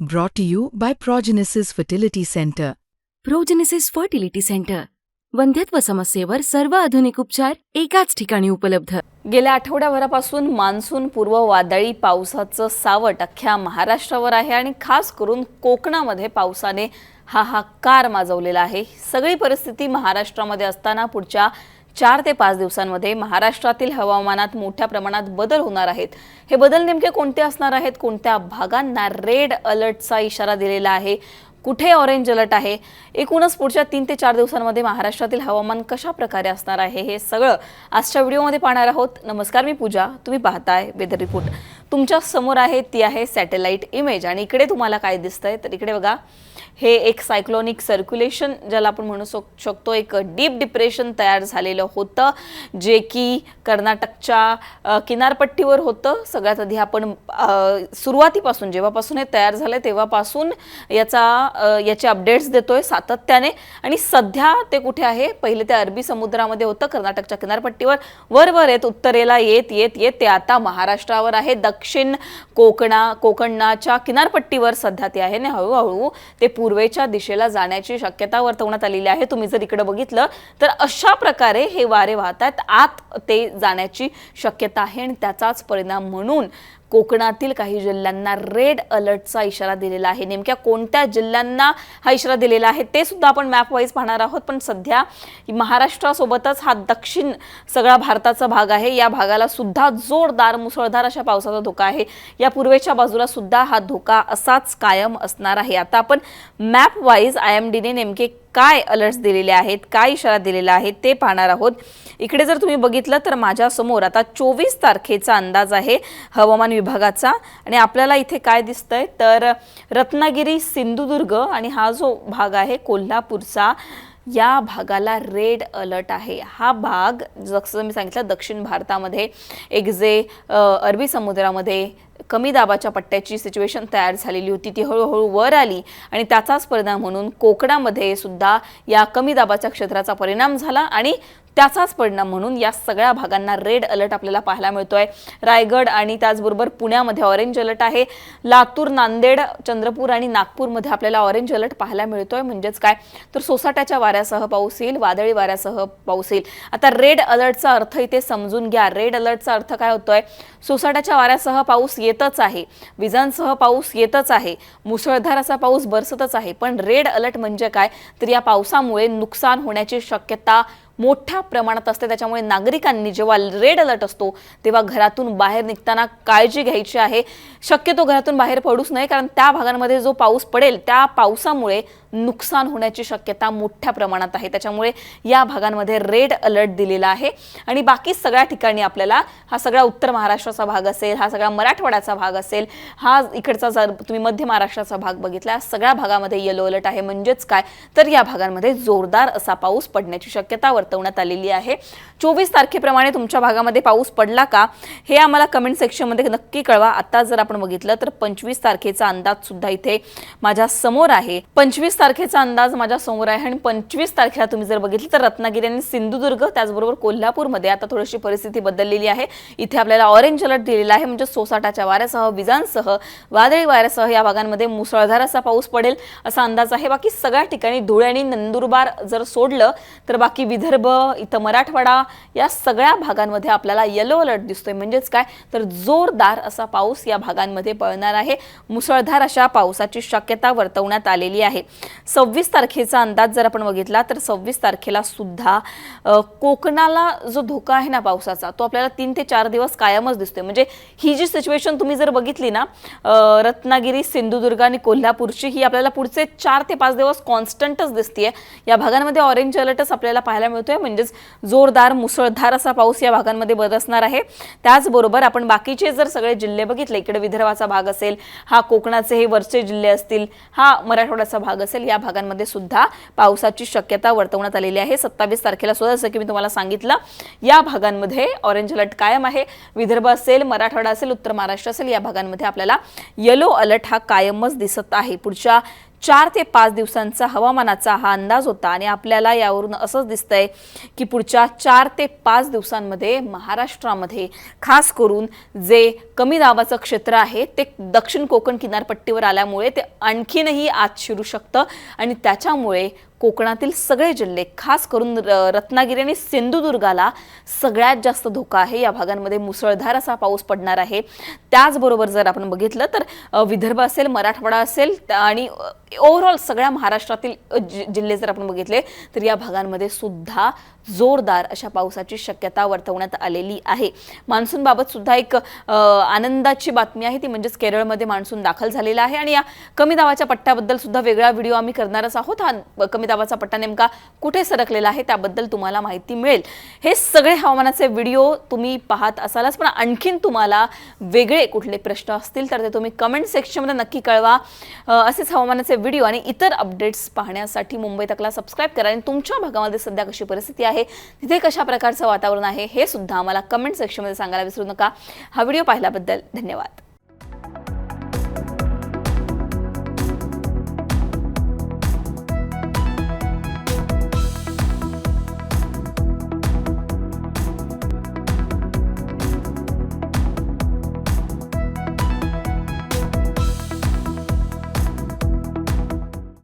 Brought to you by Progenesis Fertility Center. Progenesis fertility centre वंध्यत्व समस्येवर सर्व आधुनिक उपचार एकाच ठिकाणी उपलब्ध. गेल्या आठवड्याभरापासून मान्सून पूर्व वादळी पावसाचं सावट अख्ख्या महाराष्ट्रावर आहे आणि खास करून कोकणामध्ये पावसाने हाहाकार माजवलेला आहे. सगळी परिस्थिती महाराष्ट्रामध्ये असताना पुढच्या चार ते पाच दिवसांमध्ये महाराष्ट्रातील हवामानात मोठ्या प्रमाणात बदल होणार आहेत. हे बदल नेमके कोणते असणार आहेत? कोणत्या भागांना रेड अलर्टचा इशारा दिलेला आहे? कुठे ऑरेंज अलर्ट आहे? एकूणच पुढच्या तीन ते चार दिवसांमध्ये महाराष्ट्रातील हवामान कशा प्रकारे असणार आहे? हे सगळं आजच्या व्हिडिओमध्ये पाहणार आहोत. नमस्कार मी पूजा. तुम्ही पाहताय वेदर रिपोर्ट तुमच्यासमोर आहे ती आहे सॅटेलाइट इमेज. आणि इकडे तुम्हाला काय दिसतंय? तर इकडे बघा हे एक सायक्लॉनिक सर्क्युलेशन ज्याला आपण म्हणू शकतो एक डीप डिप्रेशन तयार झालेलं होतं जे की कर्नाटकच्या किनारपट्टीवर होतं. सगळ्यात आधी आपण सुरुवातीपासून जेव्हापासून हे तयार झालं तेव्हापासून याचा याचे अपडेट्स देतोय सातत्याने. आणि सध्या ते कुठे आहे? पहिले ते अरबी समुद्रामध्ये होतं कर्नाटकच्या किनारपट्टीवर. वर वर येत उत्तरेला येत येत येत ते आता महाराष्ट्रावर आहे दक्षिण दक्षिण कोकणा कोकणाच्या किनारपट्टीवर सध्या ते आहे. आणि हळूहळू ते पूर्वेच्या दिशेला जाण्याची शक्यता वर्तवण्यात आलेली आहे. तुम्ही जर इकडे बघितलं तर अशा प्रकारे हे वारे वाहतात आत ते जाण्याची शक्यता आहे आणि त्याचाच परिणाम म्हणून कोकणातील काही जिल्ह्यांना रेड अलर्टचा इशारा दिलेला आहे. नेमक्या कोणत्या जिल्ह्यांना हा इशारा दिलेला आहे ते सुद्धा आपण मॅप वाईज पाहणार आहोत. पण सध्या महाराष्ट्रासोबतच हा दक्षिण सगळा भारताचा भाग आहे. या भागाला सुद्धा जोरदार मुसळधार अशा पावसाचा धोका आहे. या पूर्वेच्या बाजूला सुद्धा हा धोका असाच कायम असणार आहे. आता आपण मॅप वाईज आय एम डीने नेमके काय अलर्ट्स दिलेले आहेत काय इशारा दिलेला आहे ते पाहणार आहोत. इकडे जर तुम्ही बघितलं तर माझ्यासमोर आता चोवीस तारखेचा अंदाज आहे हवामान विभागाचा आणि आपल्याला इथे काय दिसतंय? तर रत्नागिरी सिंधुदुर्ग आणि हा जो भाग आहे कोल्हापूरचा या भागाला रेड अलर्ट आहे. हा भाग जसं मी सांगितलं दक्षिण भारतामध्ये एक जे अरबी समुद्रामध्ये कमी दाबाच्या पट्ट्याची सिच्युएशन तयार झालेली होती. ती हळूहळू वर आली आणि त्याचाच परिणाम म्हणून कोकणामध्ये सुद्धा या कमी दाबाच्या क्षेत्राचा परिणाम झाला आणि त्याचाच परिणाम म्हणून या सगळ्या भागांना रेड अलर्ट आपल्याला पाहायला मिळतोय. रायगड आणि त्याचबरोबर पुण्यामध्ये ऑरेंज अलर्ट आहे. लातूर नांदेड चंद्रपूर आणि नागपूरमध्ये आपल्याला ऑरेंज अलर्ट पाहायला मिळतोय. म्हणजेच काय? तर सोसाट्याच्या वाऱ्यासह पाऊस येईल वादळी वाऱ्यासह पाऊस येईल. आता रेड अलर्टचा अर्थ इथे समजून घ्या. रेड अलर्टचा अर्थ काय होतोय? सोसाट्याच्या वाऱ्यासह पाऊस येतच आहे. विजांसह पाऊस येतच आहे. मुसळधार असा पाऊस बरसतच आहे. पण रेड अलर्ट म्हणजे काय? तर या पावसामुळे नुकसान होण्याची शक्यता मोठ्या प्रमाणात असते. त्याच्यामुळे नागरिकांनी जेव्हा रेड अलर्ट असतो तेव्हा घरातून बाहेर निघताना काळजी घ्यायची आहे. शक्यतो घरातून बाहेर पडूच नये कारण त्या भागांमध्ये जो पाऊस पडेल त्या पावसामुळे नुकसान होण्याची शक्यता मोठ्या प्रमाणात आहे. त्याच्यामुळे या भागांमध्ये रेड अलर्ट दिलेला आहे. आणि बाकी सगळ्या ठिकाणी आपल्याला हा सगळा उत्तर महाराष्ट्राचा भाग असेल हा सगळा मराठवाड्याचा भाग असेल हा इकडचा जर तुम्ही मध्य महाराष्ट्राचा भाग बघितला सगळ्या भागामध्ये येलो अलर्ट आहे. म्हणजेच काय? तर या भागांमध्ये जोरदार असा पाऊस पडण्याची शक्यता वर्तवण्यात आलेली आहे. चोवीस तारखेप्रमाणे तुमच्या भागामध्ये पाऊस पडला का? हे आम्हाला कमेंट सेक्शनमध्ये नक्की कळवा. आता जर आपण बघितलं तर पंचवीस तारखेचा अंदाज सुद्धा इथे माझ्यासमोर आहे. पंचवीस तारखेचा अंदाज माझ्यासमोर आहे आणि पंचवीस तारखेला तुम्ही जर बघितलं तर रत्नागिरी आणि सिंधुदुर्ग त्याचबरोबर कोल्हापूरमध्ये आता थोडीशी परिस्थिती बदललेली आहे. इथे आपल्याला ऑरेंज अलर्ट दिलेला आहे म्हणजे सोसाटाच्या वाऱ्यासह विजांसह वादळी वाऱ्यासह या भागांमध्ये मुसळधार असा पाऊस पडेल असा अंदाज आहे. बाकी सगळ्या ठिकाणी धुळे आणि नंदुरबार जर सोडलं तर बाकी विदर्भ इथं मराठवाडा या सगळ्या भागांमध्ये आपल्याला येलो अलर्ट दिसतोय. म्हणजेच काय? तर जोरदार असा पाऊस या भागांमध्ये पळणार आहे. मुसळधार अशा पावसाची शक्यता वर्तवण्यात आलेली आहे. सव्वीस तारखेचा अंदाज जर आपण बघितला तर सव्वीस तारखेला सुद्धा कोकणाला जो धोका आहे ना पावसाचा तो आपल्याला तीन ते चार दिवस कायमच दिसतोय. म्हणजे ही जी सिच्युएशन तुम्ही जर बघितली ना रत्नागिरी सिंधुदुर्ग आणि कोल्हापूरची ही आपल्याला पुढचे चार ते पाच दिवस कॉन्स्टंटच दिसतीये. या भागांमध्ये ऑरेंज अलर्टच आपल्याला पाहायला मिळतोय. म्हणजेच जोरदार मुसळधार असा पाऊस या भागांमध्ये बरसणार आहे. त्याचबरोबर आपण बाकीचे जर सगळे जिल्हे बघितले इकडे विदर्भाचा भाग असेल हा कोकणाचे हे वरचे जिल्हे असतील हा मराठवाड्याचा भाग असेल या भागांमध्ये सुद्धा पावसाची शक्यता वर्तवण्यात आलेली आहे. सत्तावीस तारखेला सुद्धा जसं की मी तुम्हाला सांगितलं या भागांमध्ये ऑरेंज अलर्ट कायम आहे. विदर्भ असेल मराठवाडा असेल उत्तर महाराष्ट्र असेल या भागांमध्ये आपल्याला येलो अलर्ट हा कायमच दिसत आहे. पुढच्या चार ते पाच दिवसांचा हवामानाचा हा अंदाज होता आणि आपल्याला यावरून असंच दिसतंय की पुढच्या चार ते पाच दिवसांमध्ये महाराष्ट्रामध्ये खास करून जे कमी दाबाचं क्षेत्र आहे ते दक्षिण कोकण किनारपट्टीवर आल्यामुळे ते आणखीनही आत शिरू शकतं आणि त्याच्यामुळे कोकणातील सगळे जिल्हे खास करून र- रत्नागिरी आणि सिंधुदुर्गाला सगळ्यात जास्त धोका आहे. या भागांमध्ये मुसळधार असा पाऊस पडणार आहे. त्याचबरोबर जर आपण बघितलं तर विदर्भ असेल मराठवाडा असेल आणि ओव्हरऑल सगळ्या महाराष्ट्रातील जि- जिल्हे जर आपण बघितले तर या भागांमध्ये सुद्धा जोरदार अशा पावसाची शक्यता वर्तवण्यात आलेली आहे. मान्सूनबाबत सुद्धा एक आनंदाची बातमी आहे. ती म्हणजेच केरळमध्ये मान्सून दाखल झालेला आहे. आणि या कमी दाबाच्या पट्ट्याबद्दल सुद्धा वेगळा व्हिडिओ आम्ही करणारच आहोत. हा कमी दाबाचा पट्टा नेमका कुठे सरकलेला आहे त्याबद्दल तुम्हाला माहिती मिळेल. हे सगळे हवामानाचे व्हिडिओ तुम्ही पाहत असालच पण आणखीन तुम्हाला वेगळे कुठले प्रश्न असतील तर ते तुम्ही कमेंट सेक्शनमध्ये नक्की कळवा. असेच हवामानाचे व्हिडिओ आणि इतर अपडेट्स पाहण्यासाठी मुंबई तकला सबस्क्राईब करा आणि तुमच्या भागामध्ये सध्या कशी परिस्थिती आहे तिथे कशा प्रकारचं वातावरण आहे हे सुद्धा आम्हाला कमेंट सेक्शनमध्ये सांगायला विसरू नका. हा व्हिडिओ पाहिल्याबद्दल धन्यवाद.